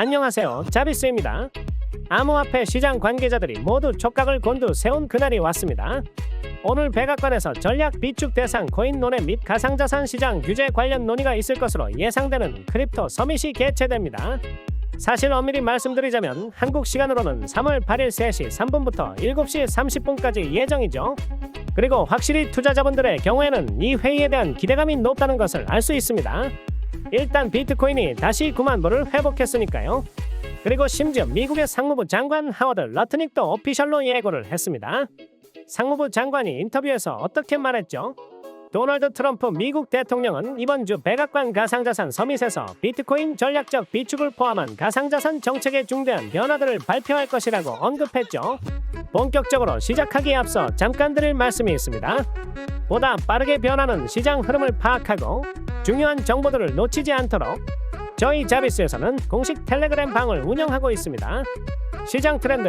안녕하세요. 자비스입니다. 암호화폐 시장 관계자들이 모두 촉각을 곤두 세운 그날이 왔습니다. 오늘 백악관에서 전략 비축 대상 코인 논의 및 가상자산 시장 규제 관련 논의가 있을 것으로 예상되는 크립토 서밋이 개최됩니다. 사실 엄밀히 말씀드리자면 한국 시간으로는 3월 8일 3시 3분부터 7시 30분까지 예정이죠. 그리고 확실히 투자자분들의 경우에는 이 회의에 대한 기대감이 높다는 것을 알 수 있습니다. 일단 비트코인이 다시 9만 불을 회복했으니까요. 그리고 심지어 미국의 상무부 장관 하워드 러트닉도 오피셜로 예고를 했습니다. 상무부 장관이 인터뷰에서 어떻게 말했죠? 도널드 트럼프 미국 대통령은 이번 주 백악관 가상자산 서밋에서 비트코인 전략적 비축을 포함한 가상자산 정책의 중대한 변화들을 발표할 것이라고 언급했죠. 본격적으로 시작하기에 앞서 잠깐 드릴 말씀이 있습니다. 보다 빠르게 변하는 시장 흐름을 파악하고 중요한 정보들을 놓치지 않도록 저희 자비스에서는 공식 텔레그램 방을 운영하고 있습니다. 시장 트렌드,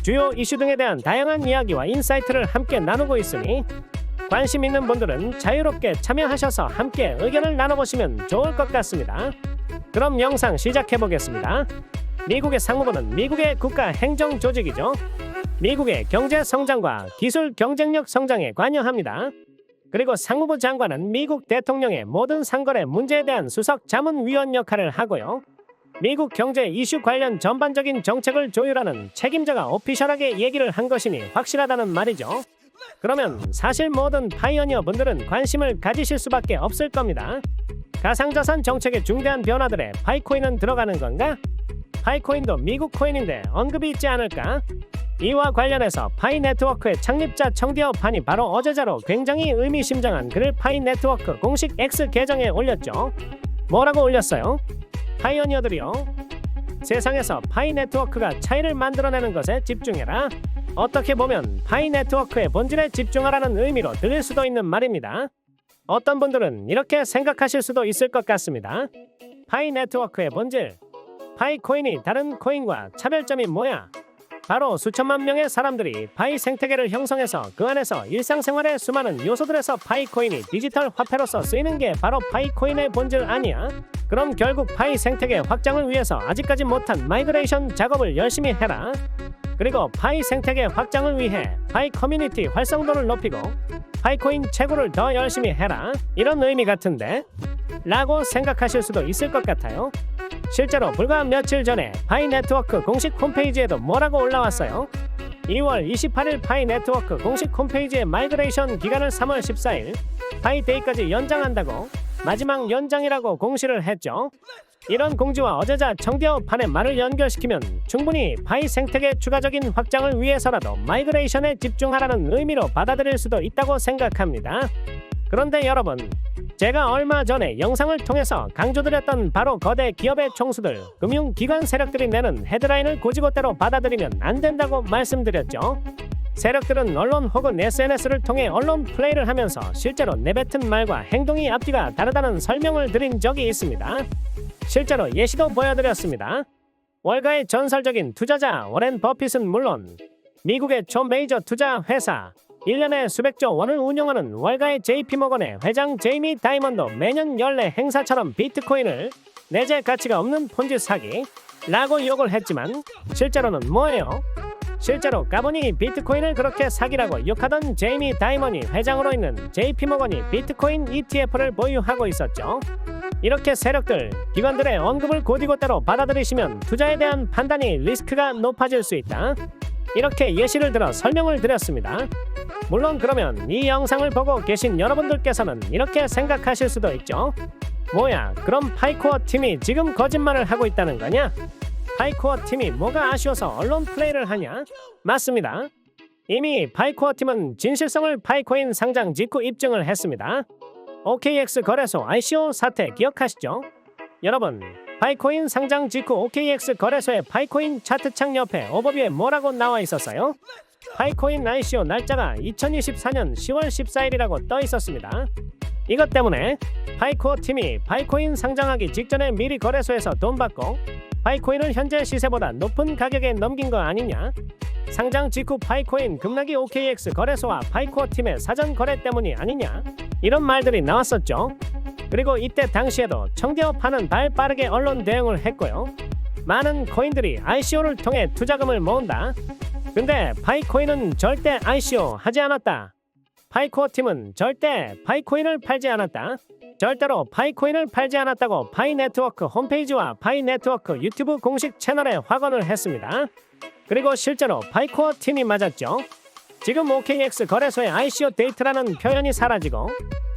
주요 이슈 등에 대한 다양한 이야기와 인사이트를 함께 나누고 있으니 관심 있는 분들은 자유롭게 참여하셔서 함께 의견을 나눠보시면 좋을 것 같습니다. 그럼 영상 시작해 보겠습니다. 미국의 상무부는 미국의 국가 행정 조직이죠. 미국의 경제 성장과 기술 경쟁력 성장에 관여합니다. 그리고 상무부 장관은 미국 대통령의 모든 상거래 문제에 대한 수석 자문위원 역할을 하고요. 미국 경제 이슈 관련 전반적인 정책을 조율하는 책임자가 오피셜하게 얘기를 한 것이니 확실하다는 말이죠. 그러면 사실 모든 파이어니어 분들은 관심을 가지실 수밖에 없을 겁니다. 가상자산 정책의 중대한 변화들에 파이코인은 들어가는 건가? 파이코인도 미국 코인인데 언급이 있지 않을까? 이와 관련해서 파이 네트워크의 창립자 청디어 판이 바로 어제자로 굉장히 의미심장한 글을 파이 네트워크 공식 X 계정에 올렸죠. 뭐라고 올렸어요? 파이어니어들이요. 세상에서 파이 네트워크가 차이를 만들어내는 것에 집중해라. 어떻게 보면 파이 네트워크의 본질에 집중하라는 의미로 들릴 수도 있는 말입니다. 어떤 분들은 이렇게 생각하실 수도 있을 것 같습니다. 파이 네트워크의 본질. 파이 코인이 다른 코인과 차별점이 뭐야? 바로 수천만 명의 사람들이 파이 생태계를 형성해서 그 안에서 일상생활의 수많은 요소들에서 파이 코인이 디지털 화폐로서 쓰이는 게 바로 파이 코인의 본질 아니야? 그럼 결국 파이 생태계 확장을 위해서 아직까지 못한 마이그레이션 작업을 열심히 해라. 그리고 파이 생태계 확장을 위해 파이 커뮤니티 활성도를 높이고 파이코인 채굴을 더 열심히 해라. 이런 의미 같은데? 라고 생각하실 수도 있을 것 같아요. 실제로 불과 며칠 전에 파이 네트워크 공식 홈페이지에도 뭐라고 올라왔어요? 2월 28일 파이 네트워크 공식 홈페이지의 마이그레이션 기간을 3월 14일 파이 데이까지 연장한다고 마지막 연장이라고 공시를 했죠. 이런 공지와 어제자 청디어 판의 말을 연결시키면 충분히 파이 생태계 추가적인 확장을 위해서라도 마이그레이션에 집중하라는 의미로 받아들일 수도 있다고 생각합니다. 그런데 여러분, 제가 얼마 전에 영상을 통해서 강조드렸던 바로 거대 기업의 총수들, 금융기관 세력들이 내는 헤드라인을 고지고대로 받아들이면 안 된다고 말씀드렸죠. 세력들은 언론 혹은 SNS를 통해 언론 플레이를 하면서 실제로 내뱉은 말과 행동이 앞뒤가 다르다는 설명을 드린 적이 있습니다. 실제로 예시도 보여드렸습니다. 월가의 전설적인 투자자 워렌 버핏은 물론 미국의 초메이저 투자 회사 1년에 수백조 원을 운영하는 월가의 JP모건의 회장 제이미 다이먼도 매년 연례 행사처럼 비트코인을 내재 가치가 없는 폰지 사기 라고 욕을 했지만 실제로는 뭐예요? 실제로 까보니 비트코인을 그렇게 사기라고 욕하던 제이미 다이먼이 회장으로 있는 JP모건이 비트코인 ETF를 보유하고 있었죠. 이렇게 세력들, 기관들의 언급을 고디고대로 받아들이시면 투자에 대한 판단이 리스크가 높아질 수 있다. 이렇게 예시를 들어 설명을 드렸습니다. 물론 그러면 이 영상을 보고 계신 여러분들께서는 이렇게 생각하실 수도 있죠. 뭐야, 그럼 파이코어 팀이 지금 거짓말을 하고 있다는 거냐? 파이코어 팀이 뭐가 아쉬워서 언론 플레이를 하냐? 맞습니다. 이미 파이코어 팀은 진실성을 파이코인 상장 직후 입증을 했습니다. OKX 거래소 ICO 사태 기억하시죠? 여러분, 파이코인 상장 직후 OKX 거래소의 파이코인 차트창 옆에 오버뷰에 뭐라고 나와 있었어요? 파이코인 ICO 날짜가 2024년 10월 14일이라고 떠 있었습니다. 이것 때문에 파이코어 팀이 파이코인 상장하기 직전에 미리 거래소에서 돈 받고 파이코인을 현재 시세보다 높은 가격에 넘긴 거 아니냐? 상장 직후 파이코인 급락이 OKX 거래소와 파이코어 팀의 사전 거래 때문이 아니냐? 이런 말들이 나왔었죠. 그리고 이때 당시에도 청대업파는 발 빠르게 언론 대응을 했고요. 많은 코인들이 ICO를 통해 투자금을 모은다. 근데 파이코인은 절대 ICO 하지 않았다. 파이코어 팀은 절대 파이코인을 팔지 않았다. 절대로 파이코인을 팔지 않았다고 파이 네트워크 홈페이지와 파이 네트워크 유튜브 공식 채널에 확언을 했습니다. 그리고 실제로 파이코어 팀이 맞았죠. 지금 OKX 거래소의 ICO 데이트라는 표현이 사라지고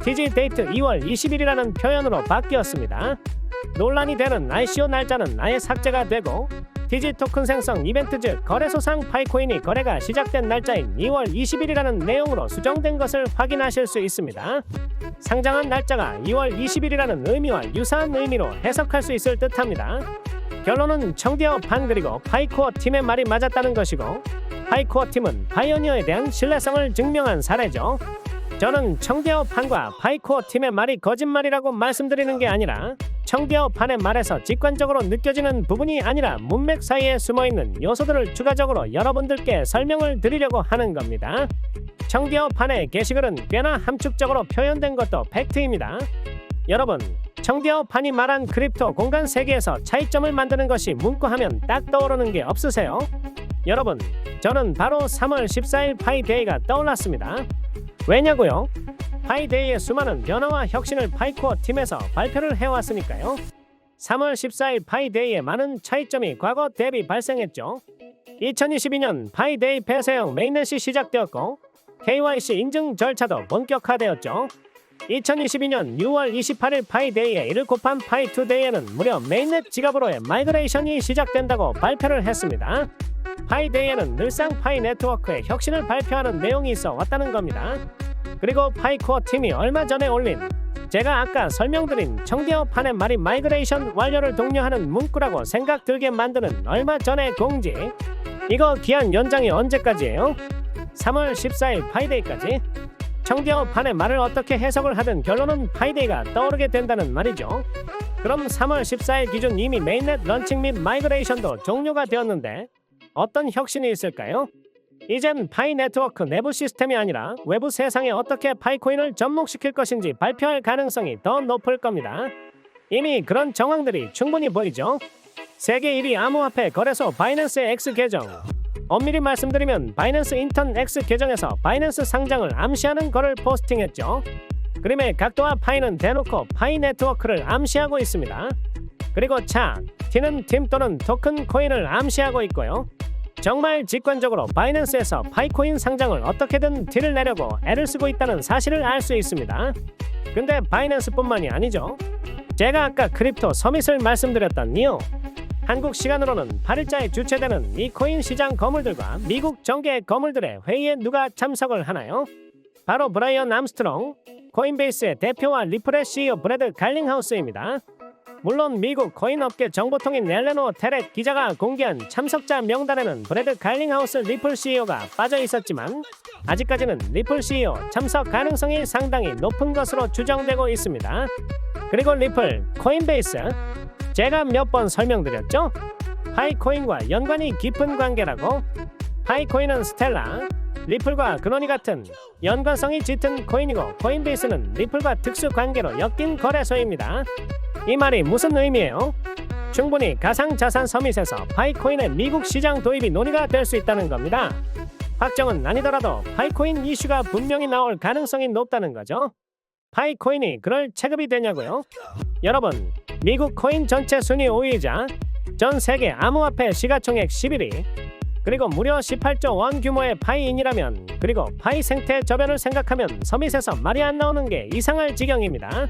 TG 데이트 2월 20일이라는 표현으로 바뀌었습니다. 논란이 되는 ICO 날짜는 아예 삭제가 되고 TG 토큰 생성 이벤트 즉 거래소상 파이코인이 거래가 시작된 날짜인 2월 20일이라는 내용으로 수정된 것을 확인하실 수 있습니다. 상장한 날짜가 2월 20일이라는 의미와 유사한 의미로 해석할 수 있을 듯합니다. 결론은 청디어 반 그리고 파이코어 팀의 말이 맞았다는 것이고 파이코어 팀은 파이오니어에 대한 신뢰성을 증명한 사례죠. 저는 청디어 판과 파이코어 팀의 말이 거짓말이라고 말씀드리는 게 아니라 청디어 판의 말에서 직관적으로 느껴지는 부분이 아니라 문맥 사이에 숨어있는 요소들을 추가적으로 여러분들께 설명을 드리려고 하는 겁니다. 청디어 판의 게시글은 꽤나 함축적으로 표현된 것도 팩트입니다. 여러분, 청디어 판이 말한 크립토 공간 세계에서 차이점을 만드는 것이 문구하면 딱 떠오르는 게 없으세요? 여러분, 저는 바로 3월 14일 파이데이가 떠올랐습니다. 왜냐고요? 파이데이의 수많은 변화와 혁신을 파이코어 팀에서 발표를 해왔으니까요. 3월 14일 파이데이의 많은 차이점이 과거 대비 발생했죠. 2022년 파이데이 폐쇄형 메인넷이 시작되었고 KYC 인증 절차도 본격화되었죠. 2022년 6월 28일 파이데이에 이를 곱한 파이투데이에는 무려 메인넷 지갑으로의 마이그레이션이 시작된다고 발표를 했습니다. 파이데이에는 늘상 파이 네트워크의 혁신을 발표하는 내용이 있어 왔다는 겁니다. 그리고 파이코어 팀이 얼마 전에 올린 제가 아까 설명드린 청디어 판의 말이 마이그레이션 완료를 독려하는 문구라고 생각 들게 만드는 얼마 전의 공지 이거 기한 연장이 언제까지예요? 3월 14일 파이데이까지 청디어 판의 말을 어떻게 해석을 하든 결론은 파이데이가 떠오르게 된다는 말이죠. 그럼 3월 14일 기준 이미 메인넷 런칭 및 마이그레이션도 종료가 되었는데 어떤 혁신이 있을까요? 이젠 파이 네트워크 내부 시스템이 아니라 외부 세상에 어떻게 파이코인을 접목시킬 것인지 발표할 가능성이 더 높을 겁니다. 이미 그런 정황들이 충분히 보이죠. 세계 1위 암호화폐 거래소 바이낸스의 X 계정. 엄밀히 말씀드리면 바이낸스 인턴 X 계정에서 바이낸스 상장을 암시하는 거를 포스팅했죠. 그림의 각도와 파이는 대놓고 파이 네트워크를 암시하고 있습니다. 그리고 차, T는 팀 또는 토큰 코인을 암시하고 있고요. 정말 직관적으로 바이낸스에서 파이코인 상장을 어떻게든 딜을 내려고 애를 쓰고 있다는 사실을 알 수 있습니다. 근데 바이낸스뿐만이 아니죠. 제가 아까 크립토 서밋을 말씀드렸던 니오 한국 시간으로는 8일자에 주최되는 이 코인 시장 거물들과 미국 정계 거물들의 회의에 누가 참석을 하나요? 바로 브라이언 암스트롱, 코인베이스의 대표와 리플의 CEO 브래드 갈링하우스입니다. 물론 미국 코인업계 정보통인 넬레노 테렛 기자가 공개한 참석자 명단에는 브래드 갈링하우스 리플 CEO가 빠져 있었지만 아직까지는 리플 CEO 참석 가능성이 상당히 높은 것으로 추정되고 있습니다. 그리고 리플, 코인베이스 제가 몇 번 설명드렸죠? 파이코인과 연관이 깊은 관계라고 파이코인은 스텔라, 리플과 근원이 같은 연관성이 짙은 코인이고 코인베이스는 리플과 특수 관계로 엮인 거래소입니다. 이 말이 무슨 의미예요? 충분히 가상자산 서밋에서 파이코인의 미국 시장 도입이 논의가 될 수 있다는 겁니다. 확정은 아니더라도 파이코인 이슈가 분명히 나올 가능성이 높다는 거죠. 파이코인이 그럴 체급이 되냐고요? 여러분, 미국 코인 전체 순위 5위이자 전 세계 암호화폐 시가총액 11위 그리고 무려 18조 원 규모의 파이인이라면 그리고 파이 생태 저변을 생각하면 서밋에서 말이 안 나오는 게 이상할 지경입니다.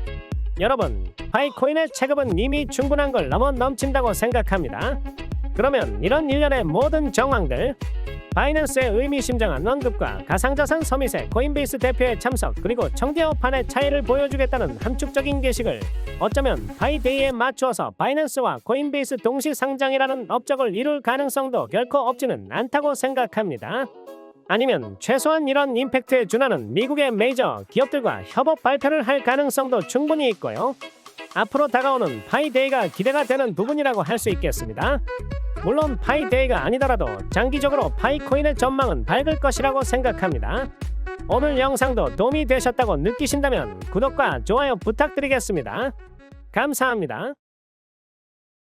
여러분, 파이코인의 체급은 이미 충분한 걸 넘어 넘친다고 생각합니다. 그러면 이런 일련의 모든 정황들 바이낸스의 의미심장한 언급과 가상자산 서밋의 코인베이스 대표의 참석 그리고 청대업판의 차이를 보여주겠다는 함축적인 게시글 어쩌면 바이데이에 맞추어서 바이낸스와 코인베이스 동시 상장이라는 업적을 이룰 가능성도 결코 없지는 않다고 생각합니다. 아니면 최소한 이런 임팩트에 준하는 미국의 메이저 기업들과 협업 발표를 할 가능성도 충분히 있고요. 앞으로 다가오는 파이데이가 기대가 되는 부분이라고 할 수 있겠습니다. 물론 파이데이가 아니더라도 장기적으로 파이코인의 전망은 밝을 것이라고 생각합니다. 오늘 영상도 도움이 되셨다고 느끼신다면 구독과 좋아요 부탁드리겠습니다. 감사합니다.